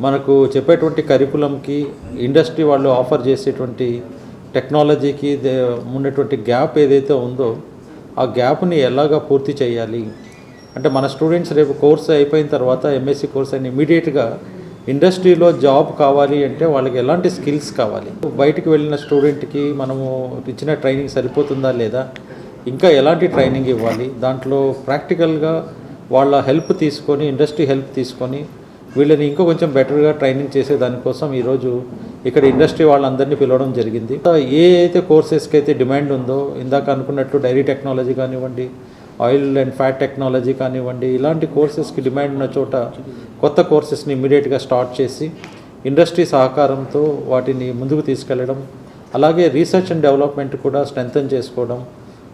మనకు చెప్పేటువంటి కరికులంకి ఇండస్ట్రీ వాళ్ళు ఆఫర్ చేసేటువంటి టెక్నాలజీకి దే- ఉన్నటువంటి గ్యాప్ ఏదైతే ఉందో ఆ గ్యాప్ని ఎలాగా పూర్తి చేయాలి? అంటే మన స్టూడెంట్స్ రేపు కోర్స్ అయిపోయిన తర్వాత ఎంఎస్సి కోర్స్ అయిన ఇమీడియట్గా ఇండస్ట్రీలో జాబ్ కావాలి అంటే వాళ్ళకి ఎలాంటి స్కిల్స్ కావాలి? బయటికి వెళ్ళిన స్టూడెంట్కి మనము ఇచ్చిన ట్రైనింగ్ సరిపోతుందా లేదా? ఇంకా ఎలాంటి ట్రైనింగ్ ఇవ్వాలి? దాంట్లో ప్రాక్టికల్గా వాళ్ళ హెల్ప్ తీసుకొని ఇండస్ట్రీ హెల్ప్ తీసుకొని వీళ్ళని ఇంకా కొంచెం బెటర్గా ట్రైనింగ్ చేసే దానికోసం ఈరోజు ఇక్కడ ఇండస్ట్రీ వాళ్ళందరినీ పిలవడం జరిగింది. ఏ అయితే కోర్సెస్కి అయితే డిమాండ్ ఉందో ఇందాక అనుకున్నట్లు డైరీ టెక్నాలజీ కానివ్వండి ఆయిల్ అండ్ ఫ్యాట్ టెక్నాలజీ కానివ్వండి ఇలాంటి కోర్సెస్కి డిమాండ్ ఉన్న చోట కొత్త కోర్సెస్ని ఇమీడియట్గా స్టార్ట్ చేసి ఇండస్ట్రీ సహకారంతో వాటిని ముందుకు తీసుకెళ్ళడం అలాగే రీసెర్చ్ అండ్ డెవలప్మెంట్ కూడా స్ట్రెంగ్తన్ చేసుకోవడం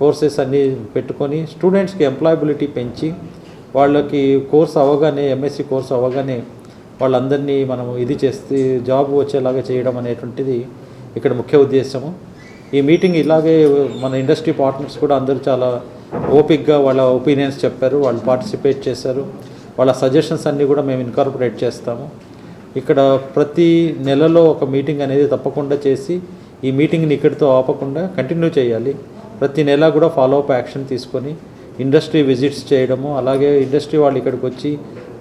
కోర్సెస్ అన్నీ పెట్టుకొని స్టూడెంట్స్కి ఎంప్లాయబిలిటీ పెంచి వాళ్ళకి కోర్స్ అవ్వగానే ఎంఎస్సి కోర్స్ అవ్వగానే వాళ్ళందరినీ మనం ఇది చేస్తే జాబ్ వచ్చేలాగా చేయడం అనేటువంటిది ఇక్కడ ముఖ్య ఉద్దేశము. ఈ మీటింగ్ ఇలాగే మన ఇండస్ట్రీ పార్ట్నర్స్ కూడా అందరూ చాలా ఓపిక్గా వాళ్ళ ఒపీనియన్స్ చెప్పారు వాళ్ళు పార్టిసిపేట్ చేశారు. వాళ్ళ సజెషన్స్ అన్నీ కూడా మేము ఇన్కార్పొరేట్ చేస్తాము. ఇక్కడ ప్రతి నెలలో ఒక మీటింగ్ అనేది తప్పకుండా చేసి ఈ మీటింగ్ని ఇక్కడితో ఆపకుండా కంటిన్యూ చేయాలి. ప్రతి నెల కూడా ఫాలో అప్ యాక్షన్ తీసుకొని ఇండస్ట్రీ విజిట్స్ చేయడము అలాగే ఇండస్ట్రీ వాళ్ళు ఇక్కడికి వచ్చి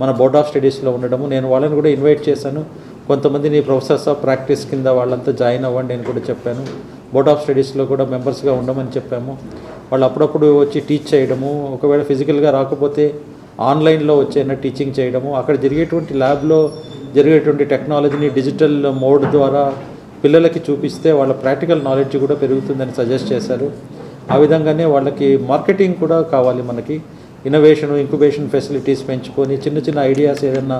మన బోర్డ్ ఆఫ్ స్టడీస్లో ఉండడము. నేను వాళ్ళని కూడా ఇన్వైట్ చేశాను. కొంతమందిని ప్రొఫెసర్స్ ఆఫ్ ప్రాక్టీస్ కింద వాళ్ళంతా జాయిన్ అవ్వండి అని కూడా చెప్పాను. బోర్డ్ ఆఫ్ స్టడీస్లో కూడా మెంబర్స్గా ఉండమని చెప్పాము. వాళ్ళు అప్పుడప్పుడు వచ్చి టీచ్ చేయడము ఒకవేళ ఫిజికల్గా రాకపోతే ఆన్లైన్లో వచ్చేనా టీచింగ్ చేయడము. అక్కడ జరిగేటువంటి ల్యాబ్లో జరిగేటువంటి టెక్నాలజీని డిజిటల్ మోడ్ ద్వారా పిల్లలకి చూపిస్తే వాళ్ళ ప్రాక్టికల్ నాలెడ్జ్ కూడా పెరుగుతుందని సజెస్ట్ చేశారు. ఆ విధంగానే వాళ్ళకి మార్కెటింగ్ కూడా కావాలి మనకి. ఇన్నోవేషన్ ఇంక్యుబేషన్ ఫెసిలిటీస్ పెంచుకొని చిన్న చిన్న ఐడియాస్ ఏదైనా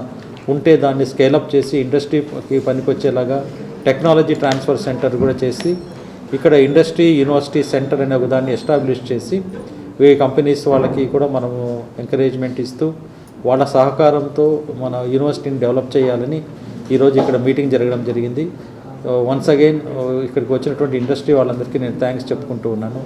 ఉంటే దాన్ని స్కేలప్ చేసి ఇండస్ట్రీకి పనికొచ్చేలాగా టెక్నాలజీ ట్రాన్స్ఫర్ సెంటర్ కూడా చేసి ఇక్కడ ఇండస్ట్రీ యూనివర్సిటీ సెంటర్ అనే ఒక దాన్ని ఎస్టాబ్లిష్ చేసి ఈ కంపెనీస్ వాళ్ళకి కూడా మనము ఎంకరేజ్మెంట్ ఇస్తూ వాళ్ళ సహకారంతో మన యూనివర్సిటీని డెవలప్ చేయాలని ఈరోజు ఇక్కడ మీటింగ్ జరగడం జరిగింది. Uh, వన్స్ అగైన్ uh, ఇక్కడికి వచ్చినటువంటి ఇండస్ట్రీ వాళ్ళందరికీ నేను థ్యాంక్స్ చెప్పుకుంటూ ఉన్నాను.